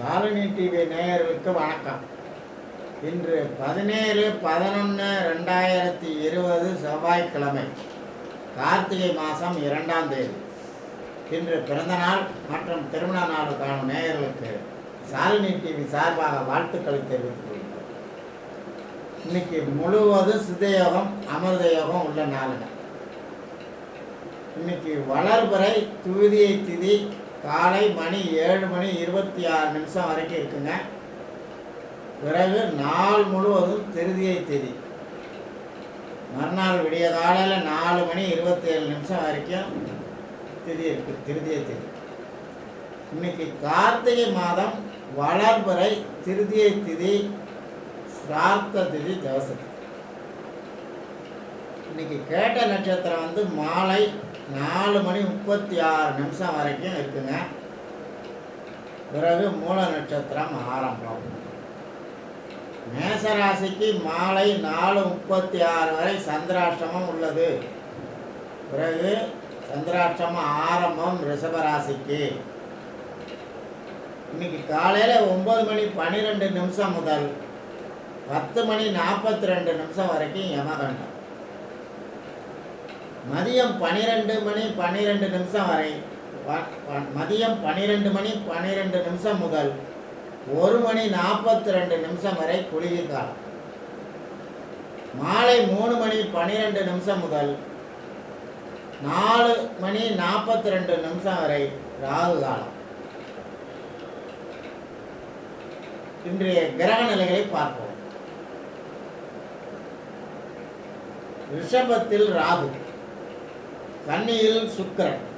Shalini TV நேயர்களுக்கு வணக்கம். இன்று பதினேழு பதினொன்று ரெண்டாயிரத்தி இருபது செவ்வாய்க்கிழமை கார்த்திகை மாதம் இரண்டாம் தேதி. இன்று பிறந்தநாள் மற்றும் திருமண நாள் காணும் நேயர்களுக்கு சாலினி டிவி சார்பாக வாழ்த்துக்களை தெரிவித்துக் கொள்கிறோம். இன்னைக்கு முழுவதும் சித்தயோகம் அமிர்த யோகம் உள்ள நாளுங்க இன்னைக்கு வளர்பிறை துவிதியை திதி காலை மணி ஏழு மணி இருபத்தி ஆறு நிமிஷம் வரைக்கும் இருக்குங்க. பிறகு நாள் முழுவதும் திருதியை திதி. மறுநாள் விடிய காலையில் நாலு மணி இருபத்தி ஏழு நிமிஷம் வரைக்கும் திதி இருக்கு திருதியை திதி. இன்னைக்கு கார்த்திகை மாதம் வளர்பறை திருதியை திதி சிரார்த்த திதி தவசதி. இன்னைக்கு கேட்ட நட்சத்திரம் வந்து மாலை நாலு மணி முப்பத்தி ஆறு நிமிஷம் வரைக்கும் இருக்குங்க. பிறகு மூல நட்சத்திரம் ஆரம்பம். மேசராசிக்கு மாலை நாலு முப்பத்தி ஆறு வரை சந்திராஷ்டமம் உள்ளது. பிறகு சந்திராஷ்டமம் ஆரம்பம் ரிஷபராசிக்கு. இன்னைக்கு காலையில் ஒம்பது மணி பன்னிரெண்டு நிமிஷம் முதல் பத்து மணி நாற்பத்தி ரெண்டு நிமிஷம் வரைக்கும் யமகண்டம். மதியம் பன்னிரெண்டு மணி பன்னிரெண்டு நிமிஷம் வரை மதியம் பன்னிரெண்டு மணி பன்னிரெண்டு நிமிஷம் முதல் ஒரு மணி நாற்பத்தி ரெண்டு நிமிஷம் வரை குளிகை காலம். மாலை மூணு மணி பன்னிரெண்டு நிமிஷம் முதல் நாலு மணி நாற்பத்தி ரெண்டு நிமிஷம் வரை ராகு காலம். இன்றைய கிரக நிலைகளை பார்ப்போம். ரிஷபத்தில் ராகு. கன்னியில் சுக்கரன்.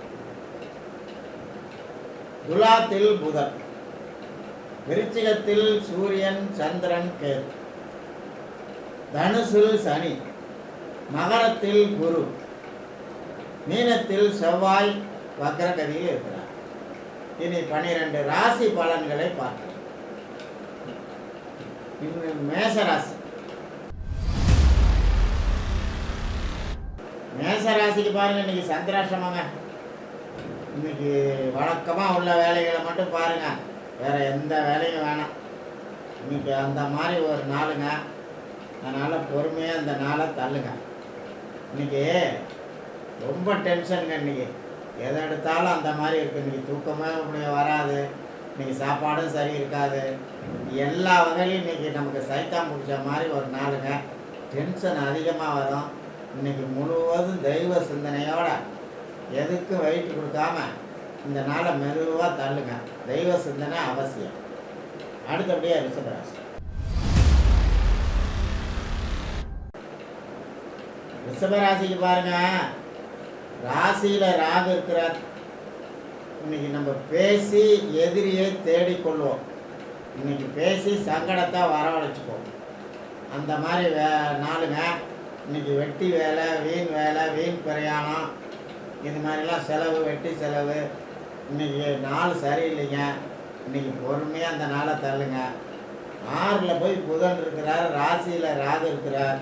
துலாத்தில் புதன். விருச்சிகத்தில் சூரியன் சந்திரன் கேது. தனுசில் சனி. மகரத்தில் குரு. மீனத்தில் செவ்வாய் வக்ரகதியில் இருக்கிறார். இனி பன்னிரண்டு ராசி பலன்களை பார்க்கலாம் மேசராசி. மேசராசி மேசராசிக்கு பாருங்க இன்னைக்கு சந்திராசிரமங்க இன்னைக்கு வழக்கமாக உள்ள வேலைகளை மட்டும் பாருங்க. வேற எந்த வேலையும் வேணாம். இன்னைக்கு அந்த மாதிரி ஒரு நாளுங்க. அதனால் பொறுமையாக அந்த நாளை தள்ளுங்க. இன்னைக்கு ரொம்ப டென்ஷனுங்க இன்னைக்கு. எதை எடுத்தாலும் அந்த மாதிரி இருக்குது இன்னைக்கு தூக்கமே அப்படியே வராது. இன்னைக்கு சாப்பாடும் சரி இருக்காது. எல்லா வகையிலையும் இன்னைக்கு நமக்கு சைத்தா முடித்த மாதிரி ஒரு நாளுங்க. டென்ஷன் அதிகமாக வரும். இன்னைக்கு முழுவதும் தெய்வ சிந்தனையோட எதுக்கும் வெயிட் கொடுக்காம இந்த நாளை மெதுவாக தள்ளுங்க. தெய்வ சிந்தனை அவசியம். அடுத்தபடியே ரிஷபராசி. ரிஷபராசிக்கு பாருங்க. ராசியில் ராகு இருக்கிறார். இன்னைக்கு நம்ம பேசி எதிரியை தேடிக்கொள்வோம். இன்னைக்கு பேசி சங்கடத்தை வரவழைச்சுக்குவோம். அந்த மாதிரி வே நாளுங்க. இன்னைக்கு வெட்டி வேலை வீண் வேலை வீண் பிரயாணம். இது மாதிரிலாம் செலவு வெட்டி செலவு. இன்னைக்கு நாள் சரியில்லைங்க. இன்னைக்கு பொறுமையாக அந்த நாளை தள்ளுங்க. ஆறில் போய் புதன் இருக்கிறார் ராசியில் ராது இருக்கிறார்.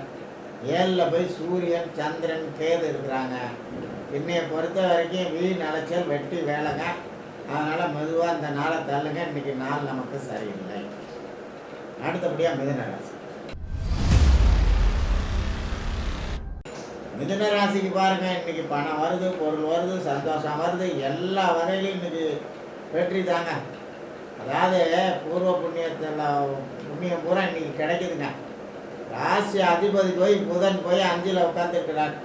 ஏழில் போய் சூரியன் சந்திரன் கேது இருக்கிறாங்க. இன்னையை பொறுத்த வரைக்கும் வீண் அலைச்சல் வெட்டி வேலைங்க. அதனால் மெதுவாக இந்த நாளை தள்ளுங்க. இன்னைக்கு நாள் நமக்கு சரியில்லை. அடுத்தபடியாக மிதன ராசி. மிதன ராசிக்கு பாருங்க இன்னைக்கு பணம் வருது பொருள் வருது சந்தோஷம் வருது எல்லா வகையிலும் இன்னைக்கு வெற்றி தாங்க. அதாவது பூர்வ புண்ணியத்தில் புண்ணியம் பூரா இன்னைக்கு கிடைக்குதுங்க. ராசி அதிபதி போய் புதன் போய் அஞ்சில் உட்காந்துருக்கிறார்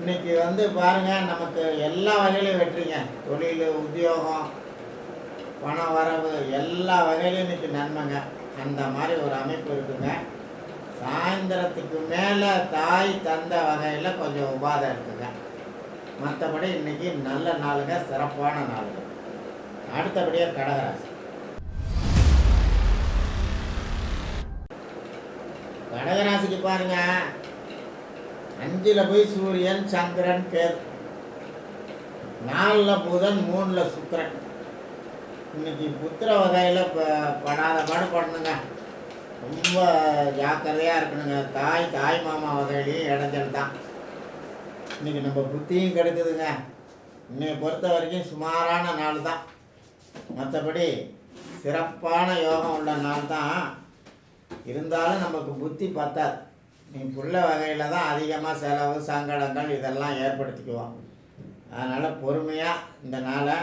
இன்னைக்கு வந்து பாருங்க நமக்கு எல்லா வகையிலையும் வெற்றிங்க. தொழில் உத்தியோகம் பண வரவு எல்லா வகையிலையும் இன்னைக்கு நன்மைங்க. அந்த மாதிரி ஒரு அமைப்பு இருக்குங்க. சாயந்தரத்துக்கு மேலே தாய் தந்த வகையில் கொஞ்சம் உபாதை இருக்குங்க. மற்றபடி இன்னைக்கு நல்ல நாளுங்க சிறப்பான நாளுங்க. அடுத்தபடியாக கடகராசி. கடகராசிக்கு பாருங்க. அஞ்சில் போய் சூரியன் சந்திரன் கேர் நாலில் புதன் மூணில் சுக்கரன். இன்னைக்கு புத்திர வகையில் ப படாத பாடு பண்ணுங்க ரொம்ப ஜாக்கிரதையாக இருக்கணுங்க. தாய் தாய் மாமா வகையிலையும் இடைஞ்சல் தான். இன்னைக்கு நம்ம புத்தியும் கிடைக்குதுங்க. இன்னைய பொறுத்த வரைக்கும் சுமாரான நாள் தான். மற்றபடி சிறப்பான யோகம் உள்ள நாள் தான். இருந்தாலும் நமக்கு புத்தி பத்தாது. நீ புள்ள வகையில் தான் அதிகமாக செலவு சங்கடங்கள் இதெல்லாம் ஏற்படுத்திக்குவோம். அதனால் பொறுமையாக இந்த நாளை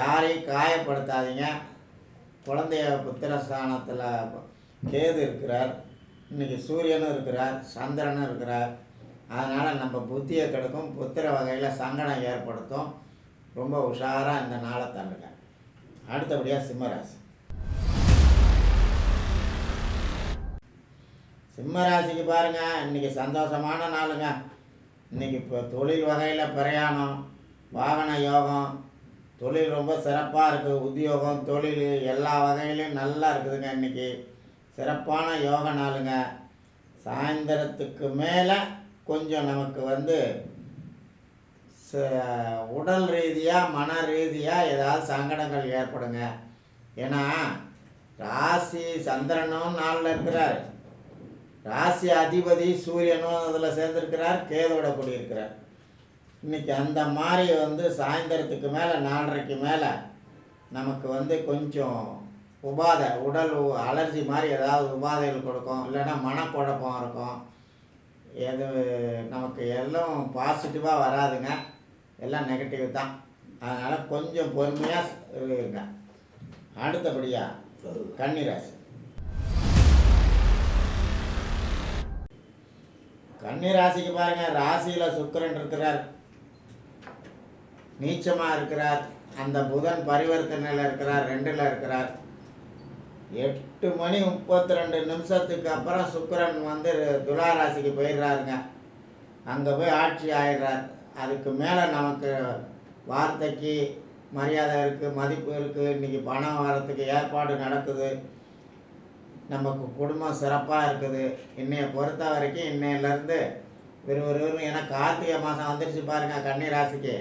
யாரையும் காயப்படுத்தாதீங்க. குழந்தைய புத்திரஸ்தானத்தில் கேது இருக்கிறார் இன்னைக்கு சூரியனும் இருக்கிறார் சந்திரனும் இருக்கிறார். அதனால் நம்ம புத்தியை கெடுக்கும் புத்திர வகையில் சங்கடம் ஏற்படுத்தும். ரொம்ப உஷாராக இந்த நாளை தள்ளுங்க. அடுத்தபடியாக சிம்மராசி. சிம்மராசிக்கு பாருங்கள் இன்றைக்கி சந்தோஷமான நாளுங்க. இன்றைக்கி இப்போ தொழில் வகையில் பிரயாணம் வாகன யோகம் தொழில் ரொம்ப சிறப்பாக இருக்குது உத்தியோகம் தொழில் எல்லா வகையிலையும் நல்லா இருக்குதுங்க இன்றைக்கி சிறப்பான யோக நாளுங்க. சாயந்தரத்துக்கு மேலே கொஞ்சம் நமக்கு வந்து ச- உடல் ரீதியாக மன ரீதியாக ஏதாவது சங்கடங்கள் ஏற்படுங்க. ஏன்னா ராசி சந்திரனும் நாளில் இருக்கிறார். ராசி அதிபதி சூரியனும் அதில் சேர்ந்துருக்கிறார் கேதோட கூடியிருக்கிறார். இன்றைக்கி அந்த மாதிரி வந்து சாயந்தரத்துக்கு மேலே நாலரைக்கு மேலே நமக்கு வந்து கொஞ்சம் உபாதை உடல் அலர்ஜி மாதிரி ஏதாவது உபாதைகள் கொடுக்கும். இல்லைன்னா மனக்குழப்பம் இருக்கும். எது நமக்கு எல்லாம் பாசிட்டிவாக வராதுங்க. எல்லாம் நெகட்டிவ் தான். அதனால் கொஞ்சம் பொறுமையாக இருங்க. அடுத்தபடியாக கன்னிராசி. கன்னிராசிக்கு பாருங்கள் ராசியில் சுக்கரன் இருக்கிறார். நீச்சமாக இருக்கிறார். அந்த புதன் பரிவர்த்தனையில் இருக்கிறார். ரெண்டில் இருக்கிறார். எட்டு மணி முப்பத்தி ரெண்டு நிமிஷத்துக்கு அப்புறம் சுக்கரன் வந்து துலா ராசிக்கு போயிடுறாருங்க. அங்கே போய் ஆட்சி ஆயிடுறார். அதுக்கு மேலே நமக்கு வார்த்தைக்கு மரியாதை இருக்குது மதிப்பு இருக்குது இன்றைக்கி பணம் வரத்துக்கு ஏற்பாடு நடக்குது. நமக்கு குடும்பம் சிறப்பாக இருக்குது. இன்னைய பொறுத்த வரைக்கும் இன்னையிலேருந்து விறுவிறுன்னு ஏன்னா கார்த்திகை மாதம் வந்துருச்சு பாருங்க கன்னி ராசிக்கு.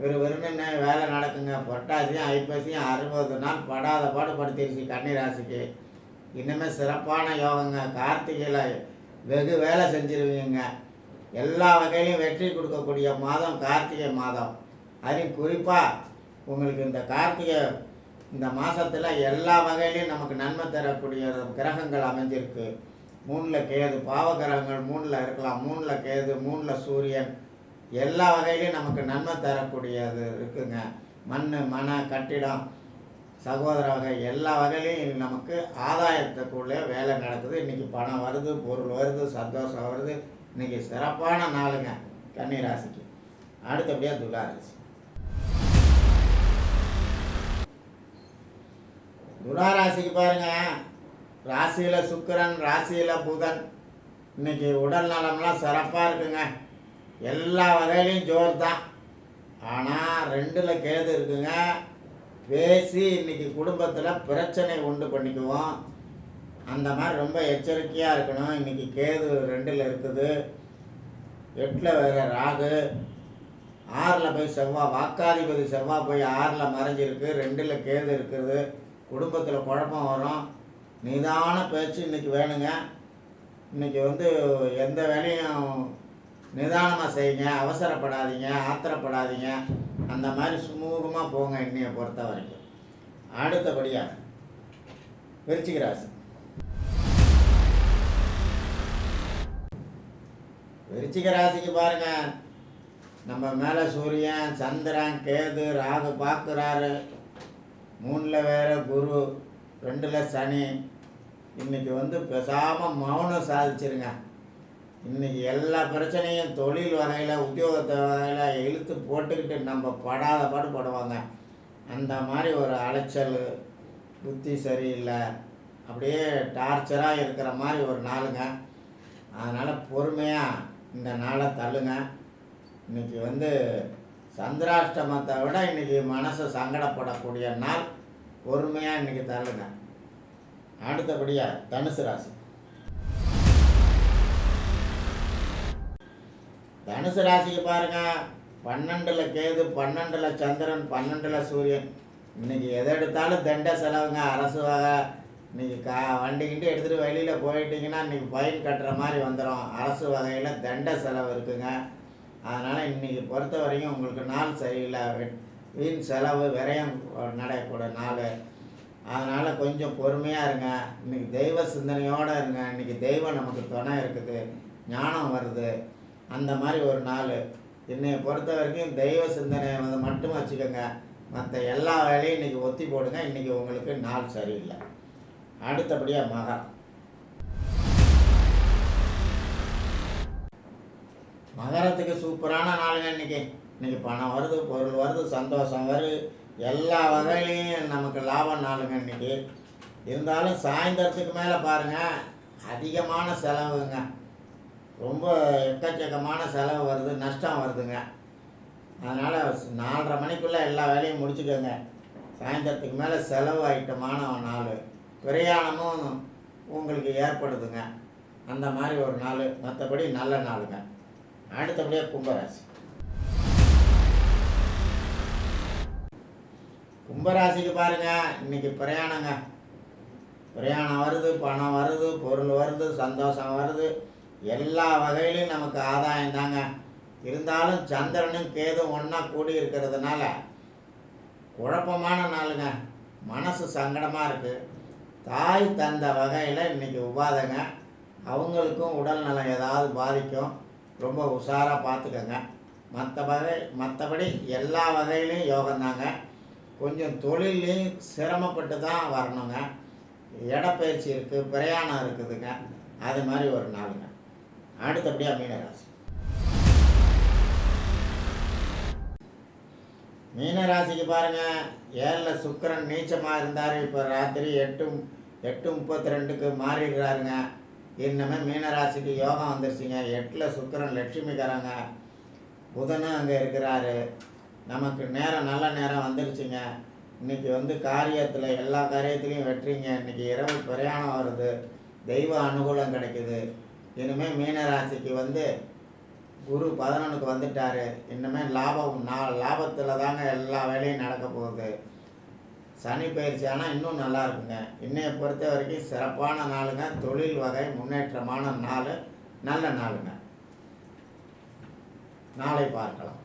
விறுவிறுன்னு இன்னும் வேலை நடக்குங்க? புரட்டாசியும் ஐப்பசியும் அறுபது நாள் படாத பாடு படுத்திருச்சு கன்னிராசிக்கு. இன்னுமே சிறப்பான யோகங்க. கார்த்திகையில் வெகு வேலை செஞ்சிருவீங்க. எல்லா வகையிலையும் வெற்றி கொடுக்கக்கூடிய மாதம் கார்த்திகை மாதம். அதுவும் குறிப்பாக உங்களுக்கு இந்த கார்த்திகை இந்த மாதத்தில் எல்லா வகையிலையும் நமக்கு நன்மை தரக்கூடிய கிரகங்கள் அமைஞ்சிருக்கு. மூணில் கேது பாவ கிரகங்கள் மூணில் இருக்கலாம். மூணில் கேது மூணில் சூரியன் எல்லா வகையிலையும் நமக்கு நன்மை தரக்கூடியது இருக்குங்க. மண் மன கட்டிடம் சகோதர வகை எல்லா வகையிலையும் நமக்கு ஆதாயத்துக்குள்ளே வேலை நடக்குது. இன்றைக்கி பணம் வருது பொருள் வருது சந்தோஷம் வருது. இன்றைக்கி சிறப்பான நாளுங்க கன்னிராசிக்கு. அடுத்தபடியாக துளாராசி. துளாராசிக்கு பாருங்க ராசியில் சுக்கிரன் ராசியில் புதன். இன்னைக்கு உடல் நலம்லாம் சிறப்பாக இருக்குங்க. எல்லா வகையிலையும் ஜோர் தான். ஆனால் ரெண்டில் கேது இருக்குங்க. பேசி இன்னைக்கு குடும்பத்தில் பிரச்சனை உண்டு பண்ணிக்குவோம். அந்த மாதிரி ரொம்ப எச்சரிக்கையாக இருக்கணும். இன்னைக்கு கேது ரெண்டில் இருக்குது. எட்டில் வேறு ராகு. ஆறில் போய் செவ்வாய் வாக்காதிபதி செவ்வாய் போய் ஆறில் மறைஞ்சிருக்கு. ரெண்டில் கேது இருக்குது. குடும்பத்தில் குழப்பம் வரும். நிதான பேச்சு இன்னைக்கு வேணுங்க. இன்னைக்கு வந்து எந்த வேலையும் நிதானமாக செய்யுங்க அவசரப்படாதீங்க ஆத்திரப்படாதீங்க. அந்த மாதிரி சுமூகமாக போங்க இன்னையை பொறுத்த வரைக்கும். அடுத்தபடியாக விருச்சிக ராசி. விருச்சிக ராசிக்கு நம்ம மேலே சூரியன் சந்திரன் கேது ராகு பார்க்குறாரு மூணில் வேறு குரு ரெண்டில் சனி. இன்னைக்கு வந்து பெசாமல் மௌனம் சாதிச்சிருங்க. இன்னைக்கு எல்லா பிரச்சனையும் தொழில் வகையில் உத்தியோகத்தை வகையில் இழுத்து போட்டுக்கிட்டு நம்ம படாத பாடு படுவாங்க. அந்த மாதிரி ஒரு அலைச்சல் புத்தி சரியில்லை. அப்படியே டார்ச்சராக இருக்கிற மாதிரி ஒரு நாளுங்க. அதனால் பொறுமையாக இந்த நாளை தள்ளுங்க. இன்னைக்கு வந்து சந்திராஷ்டமத்தை விட இன்னைக்கு மனசு சங்கடப்படக்கூடிய நாள் பொறுமையாக இன்னைக்கு தள்ளுங்க. அடுத்தபடியாக தனுசு ராசி. தனுசு ராசிக்கு பாருங்க. பன்னெண்டில் கேது பன்னெண்டில் சந்திரன் பன்னெண்டில் சூரியன். இன்னைக்கு எதை எடுத்தாலும் தண்ட செலவுங்க அரசு வகை. இன்னைக்கு கா வண்டி கிண்டி எடுத்துகிட்டு வெளியில் போயிட்டீங்கன்னா இன்னைக்கு ஃபைன் கட்டுற மாதிரி வந்துடும் அரசு வகையில் தண்ட செலவு இருக்குங்க. அதனால் இன்னைக்கு பொறுத்த வரைக்கும் உங்களுக்கு நாள் சரியில்லை. வீண் செலவு விரயம் நடக்கக்கூடிய நாள். அதனால் கொஞ்சம் பொறுமையாக இருங்க. இன்னைக்கு தெய்வ சிந்தனையோடு இருங்க. இன்னைக்கு தெய்வம் நமக்கு துணை இருக்குது. ஞானம் வருது. அந்த மாதிரி ஒரு நாள். என்னை பொறுத்த வரைக்கும் தெய்வ சிந்தனையை வந்து மட்டும் வச்சுக்கோங்க. மற்ற எல்லா வேலையும் இன்றைக்கி ஒத்தி போடுங்க. இன்றைக்கி உங்களுக்கு நாள் சரியில்லை. அடுத்தபடியாக மகரம் மகரத்துக்கு சூப்பரான நாளுங்க இன்னைக்கு. இன்னைக்கு பணம் வருது பொருள் வருது சந்தோஷம் வருது. எல்லா வகையிலையும் நமக்கு லாபம் நாளுங்க இன்னைக்கு. இருந்தாலும் சாயந்தரத்துக்கு மேலே பாருங்கள் அதிகமான செலவுங்க. ரொம்ப எக்கச்சக்கமான செலவு வருது நஷ்டம் வருதுங்க. அதனால் நாலரை மணிக்குள்ளே எல்லா வேலையும் முடிச்சுக்கோங்க. சாயந்தரத்துக்கு மேலே செலவு ஐட்டமான நாள் பிரயாணமும் உங்களுக்கு ஏற்படுதுங்க. அந்த மாதிரி ஒரு நாள் மற்றபடி நல்ல நாளுங்க. அடுத்தபடியாக கும்பராசி. கும்பராசிக்கு பாருங்க இன்னைக்கு பிரயாணங்க. பிரயாணம் வருது பணம் வருது பொருள் வருது சந்தோஷம் வருது. எல்லா வகையிலையும் நமக்கு ஆதாயம் தாங்க. இருந்தாலும் சந்திரனும் கேதும் ஒன்றா கூடி இருக்கிறதுனால குழப்பமான நாளுங்க. மனசு சங்கடமாக இருக்குது தாய் தந்த வகையில் இன்றைக்கி உபாதைங்க. அவங்களுக்கும் உடல் நலம் ஏதாவது பாதிக்கும். ரொம்ப உஷாராக பார்த்துக்கோங்க மற்ற வகை மற்றபடி எல்லா வகையிலையும் யோகந்தாங்க கொஞ்சம் தொழிலையும் சிரமப்பட்டு தான் வரணுங்க. இடப்பயிற்சி இருக்குது பிரயாணம் இருக்குதுங்க. அது மாதிரி ஒரு நாளுங்க. அடுத்தபடியாக மீனராசி மீனராசிக்கு பாருங்கள் ஏழில் சுக்கிரன் நீச்சமாக இருந்தார். இப்போ ராத்திரி எட்டு எட்டு முப்பத்தி ரெண்டுக்கு மாறிடுறாருங்க. இன்னமே மீனராசிக்கு யோகம் வந்துருச்சுங்க. எட்டில் சுக்கிரன் லட்சுமிக்காரங்க புதனும் அங்கே இருக்கிறாரு. நமக்கு நேரம் நல்ல நேரம் வந்துருச்சுங்க. இன்னைக்கு வந்து காரியத்தில் எல்லா காரியத்துலேயும் வெற்றிங்க. இன்னைக்கு இரவு பிரயாணம் வருது. தெய்வ அனுகூலம் கிடைக்குது. இனிமேல் மீனராசிக்கு வந்து குரு பதினொன்றுக்கு வந்துட்டார். இனிமேல் லாபம் நா லாபத்தில் தாங்க எல்லா வேலையும் நடக்க போகுது. சனி பயிற்சி ஆனால் இன்னும் நல்லா இருக்குங்க. இன்னைய பொறுத்த வரைக்கும் சிறப்பான நாளுங்க. தொழில் வகை முன்னேற்றமான நாள். நல்ல நாளுங்க. நாளை பார்க்கலாம்.